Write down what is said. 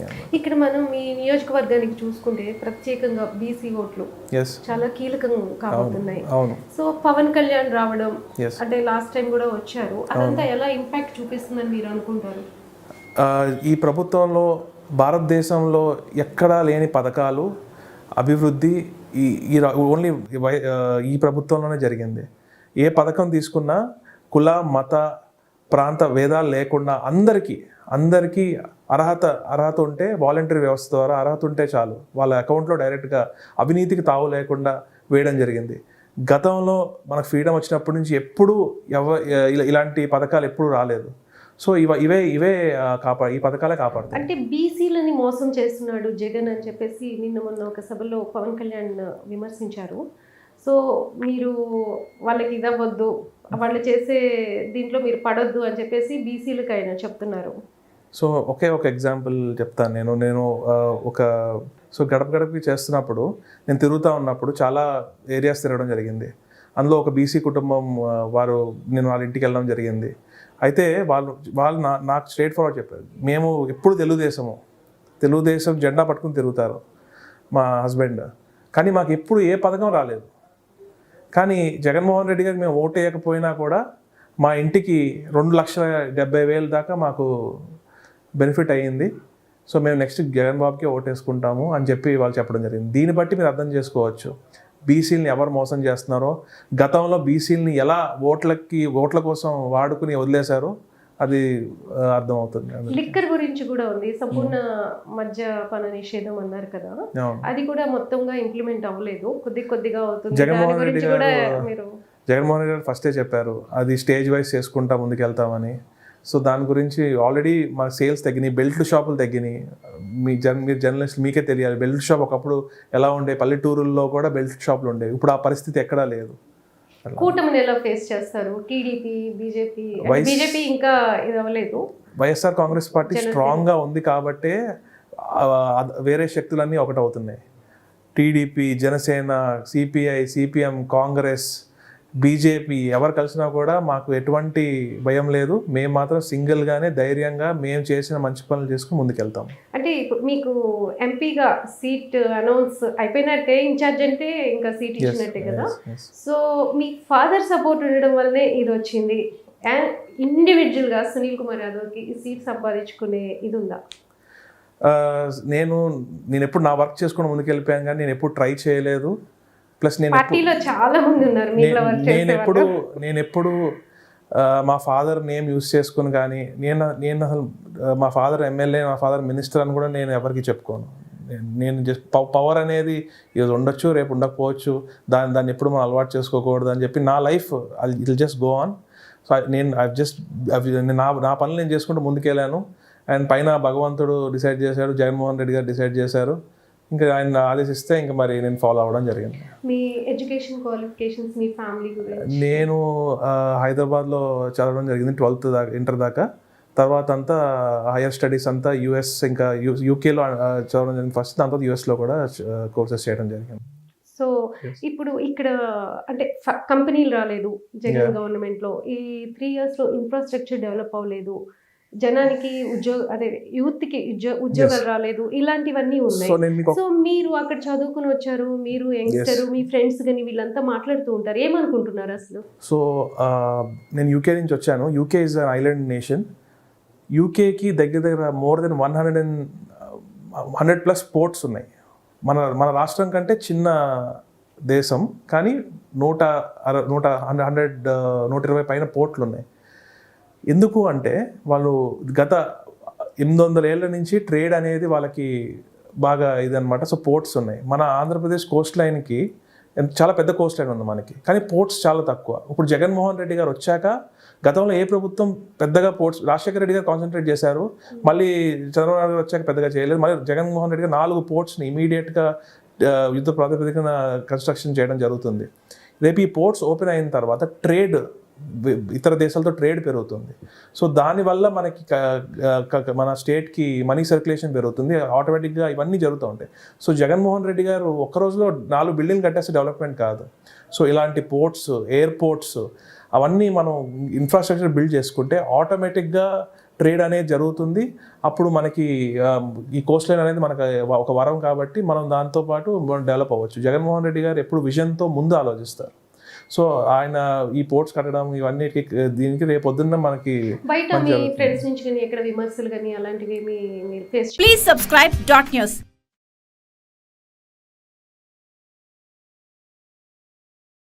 జరిగినాయి ఇక్కడ మనం మీ నియోజకవర్గానికి చూసుకుంటే ప్రత్యేకంగా బీసీ ఓట్లు చాలా కీలకం కాబోతున్నాయి. అవును సో పవన్ కళ్యాణ్ రావడం. అంటే లాస్ట్ టైం కూడా వచ్చారు. అదంతా ఎలా ఇంపాక్ట్ చూపిస్తుందని మీరు అనుకుంటారు? ఈ ప్రభుత్వంలో భారతదేశంలో ఎక్కడా లేని పథకాలు అభివృద్ధి ఈ ఈ ఓన్లీ ఈ ప్రభుత్వంలోనే జరిగింది. ఏ పథకం తీసుకున్నా కుల మత ప్రాంత భేదాలు లేకుండా అందరికీ అందరికీ అర్హత అర్హత ఉంటే వాలంటరీ వ్యవస్థ ద్వారా అర్హత ఉంటే చాలు. వాళ్ళ అకౌంట్లో డైరెక్ట్గా అవినీతికి తావు లేకుండా వేయడం జరిగింది. గతంలో మనకు ఫ్రీడమ్ వచ్చినప్పటి నుంచి ఎప్పుడూ ఎవ ఇలా- ఇలాంటి పథకాలు ఎప్పుడూ రాలేదు. సో ఇవ ఇవే ఇవే కాపా ఈ పథకాలే కాపాడుతాయి అంటే బీసీలని మోసం చేస్తున్నాడు జగన్ అని చెప్పేసి నిన్న మొన్న ఒక సభలో పవన్ కళ్యాణ్ విమర్శించారు. సో మీరు వాళ్ళకి ఇదవ్వద్దు వాళ్ళు చేసే దీంట్లో మీరు పడొద్దు అని చెప్పేసి బీసీలకు ఆయన చెప్తున్నారు. సో ఒకే ఒక ఎగ్జాంపుల్ చెప్తాను నేను. నేను ఒక సో గడప గడపకి చేస్తున్నప్పుడు నేను తిరుగుతూ ఉన్నప్పుడు చాలా ఏరియాస్ తిరగడం జరిగింది. అందులో ఒక బీసీ కుటుంబం వారు నేను వాళ్ళ ఇంటికి వెళ్ళడం జరిగింది. అయితే వాళ్ళు వాళ్ళు నా నాకు స్ట్రేట్ ఫార్వర్డ్ చెప్పారు. మేము ఎప్పుడు తెలుగుదేశము. తెలుగుదేశం జెండా పట్టుకుని తిరుగుతారు మా హస్బెండ్. కానీ మాకు ఎప్పుడు ఏ పథకం రాలేదు. కానీ జగన్మోహన్ రెడ్డి గారికి మేము ఓటు వేయకపోయినా కూడా మా ఇంటికి రెండు లక్షల డెబ్బై వేలు దాకా మాకు బెనిఫిట్ అయ్యింది. సో మేము నెక్స్ట్ జగన్ బాబుకి ఓటు వేసుకుంటాము అని చెప్పి వాళ్ళు చెప్పడం జరిగింది. దీన్ని బట్టి మీరు అర్థం చేసుకోవచ్చు. బీసీలని ఎవరు మోసం చేస్తున్నారో గతంలో బీసీలని ఎలా ఓట్లకి ఓట్ల కోసం వాడుకుని వదిలేశారో అది అర్థమవుతుంది. లిక్కర్ గురించి కూడా ఉంది. సంపూర్ణ మద్యపాన నిషేధం అన్నారు కదా. అది కూడా మొత్తంగా ఇంప్లిమెంట్ అవ్వలేదు. కొద్ది కొద్దిగా అవుతుంది. జగన్మోహన్ రెడ్డి గారు- జగన్మోహన్ రెడ్డి గారు ఫస్టే చెప్పారు. అది స్టేజ్ వైజ్ చేసుకుంటా ముందుకెళ్తామని. సో దాని గురించి ఆల్రెడీ మా సేల్స్ తగ్గినాయి బెల్ట్ షాపులు తగ్గినాయి. మీ జన్ మీరు జర్నలిస్ట్ మీకే తెలియాలి బెల్ట్ షాప్ ఒకప్పుడు ఎలా ఉండే పల్లెటూరుల్లో కూడా బెల్ట్ షాపులు ఉండేవి ఇప్పుడు ఆ పరిస్థితి ఎక్కడా లేదు. కూటమిని ఎలా ఫేస్ చేస్తారు? టీడీపీ బీజేపీ వైస్- బీజేపీ ఇంకా ఇది అవ్వలేదు. వైఎస్ఆర్ కాంగ్రెస్ పార్టీ స్ట్రాంగ్గా ఉంది కాబట్టే వేరే శక్తులన్నీ ఒకటవుతున్నాయి. TDP Janasena CPI CPM Congress BJP ఎవరు కలిసినా కూడా మాకు ఎటువంటి భయం లేదు. మేము మాత్రం సింగిల్గానే ధైర్యంగా మేము చేసిన మంచి పనులు చేసుకుని ముందుకెళ్తాం. అంటే ఇప్పుడు మీకు ఎంపీగా సీట్ అనౌన్స్ అయిపోయినట్టే ఇన్ఛార్జ్ అంటే ఇంకా సీట్ ఇచ్చినట్టే కదా. సో మీ ఫాదర్ సపోర్ట్ ఉండడం వల్లనే ఇది వచ్చింది. అండ్ ఇండివిజువల్గా సునీల్ కుమార్ యాదవ్కి సీట్ సంపాదించుకునే ఇది ఉందా? నేను నేను ఎప్పుడు నా వర్క్ చేసుకుని ముందుకెళ్ళిపోయాను కానీ నేను ఎప్పుడు ట్రై చేయలేదు. ప్లస్ నేను ఎప్పుడు- పార్టీలో చాలా మంది ఉన్నారు నేను ఎప్పుడు నేను ఎప్పుడు మా ఫాదర్ నేమ్ యూస్ చేసుకుని కానీ నేను నేను అసలు మా ఫాదర్ ఎమ్మెల్యే మా ఫాదర్ మినిస్టర్ అని కూడా నేను ఎవరికి చెప్పుకోను. నేను- జస్ట్ పవర్ అనేది ఈరోజు ఉండొచ్చు రేపు ఉండకపోవచ్చు దాన్ని దాన్ని ఎప్పుడు మనం అలవాటు చేసుకోకూడదు అని చెప్పి నా లైఫ్ అది it just go on so నేను ఐ జస్ట్ నా నా పనులు నేను చేసుకుంటూ ముందుకెళ్ళాను. అండ్ పైన భగవంతుడు డిసైడ్ చేశాడు జగన్మోహన్ రెడ్డి గారు డిసైడ్ చేశారు. ఇంకా ఆయన ఆదేశిస్తే ఇంకా మరి నేను ఫాలో అవ్వడం జరిగింది. మీ ఎడ్యుకేషన్ క్వాలిఫికేషన్స్ మీ ఫ్యామిలీ గురించి? నేను హైదరాబాద్లో చదవడం జరిగింది ట్వెల్త్ దాకా ఇంటర్ దాకా. తర్వాత అంతా హైయర్ స్టడీస్ అంతా యూఎస్ ఇంకా యూకేలో చదవడం జరిగింది ఫస్ట్. దాని తర్వాత యూఎస్లో కూడా కోర్సెస్ చేయడం జరిగింది. సో ఇప్పుడు ఇక్కడ అంటే కంపెనీలు రాలేదు జగన్ గవర్నమెంట్లో ఈ త్రీ ఇయర్స్లో ఇన్ఫ్రాస్ట్రక్చర్ డెవలప్ అవ్వలేదు. జనానికి ఉద్యోగ అదే యూత్కి ఉద్యో- ఉద్యోగాలు రాలేదు ఇలాంటివన్నీ ఉన్నాయి. సో మీరు అక్కడ చదువుకుని వచ్చారు మీరు యంగ్స్టర్ మీ ఫ్రెండ్స్ కానీ వీళ్ళంతా మాట్లాడుతూ ఉంటారు. ఏమనుకుంటున్నారు అసలు? సో నేను యూకే నుంచి వచ్చాను. UK is an island nation యూకేకి దగ్గర దగ్గర more than one hundred and hundred plus ports ఉన్నాయి. మన మన రాష్ట్రం కంటే చిన్న దేశం కానీ నూట అర నూట హండ్రెడ్ నూట ఇరవై పైన పోర్ట్లు ఉన్నాయి. ఎందుకు అంటే వాళ్ళు గత ఎనిమిది వందల ఏళ్ళ నుంచి ట్రేడ్ అనేది వాళ్ళకి బాగా ఇదనమాట సో పోర్ట్స్ ఉన్నాయి. మన ఆంధ్రప్రదేశ్ కోస్ట్ లైన్కి చాలా పెద్ద కోస్ట్ లైన్ ఉంది మనకి. కానీ పోర్ట్స్ చాలా తక్కువ. ఇప్పుడు జగన్మోహన్ రెడ్డి గారు వచ్చాక గతంలో ఏ ప్రభుత్వం పెద్దగా పోర్ట్స్ రాజశేఖర రెడ్డి గారు కాన్సన్ట్రేట్ చేశారు. మళ్ళీ చంద్రబాబు నాయుడు గారు వచ్చాక పెద్దగా చేయలేదు. మళ్ళీ జగన్మోహన్ రెడ్డి గారు నాలుగు పోర్ట్స్ని ఇమీడియట్గా యుద్ధ ప్రాతిపదికన కన్స్ట్రక్షన్ చేయడం జరుగుతుంది. రేపు ఈ పోర్ట్స్ ఓపెన్ అయిన తర్వాత ట్రేడ్ ఇతర దేశాలతో ట్రేడ్ పెరుగుతుంది. సో దానివల్ల మనకి మన స్టేట్కి మనీ సర్క్యులేషన్ పెరుగుతుంది. ఆటోమేటిక్గా ఇవన్నీ జరుగుతూ ఉంటాయి. సో జగన్మోహన్ రెడ్డి గారు ఒక్క రోజులో నాలుగు బిల్డింగ్ కట్టేస్తే డెవలప్మెంట్ కాదు. సో ఇలాంటి పోర్ట్స్ ఎయిర్పోర్ట్స్ అవన్నీ మనం ఇన్ఫ్రాస్ట్రక్చర్ బిల్డ్ చేసుకుంటే ఆటోమేటిక్గా ట్రేడ్ అనేది జరుగుతుంది. అప్పుడు మనకి ఈ కోస్ట్ లైన్ అనేది మనకు ఒక వరం కాబట్టి మనం దాంతో పాటు మనం డెవలప్ అవ్వచ్చు. జగన్మోహన్ రెడ్డి గారు ఎప్పుడు విజన్తో ముందు ఆలోచిస్తారు. సో ఆయన ఈ పోర్ట్స్ కట్టడం ఇవన్నీ దీనికి రేపు పొద్దున్న మనకి బయట మీ ఫ్రెండ్స్ నుంచి కానీ ఎక్కడ విమర్శలు కానీ అలాంటివి Please subscribe dot news.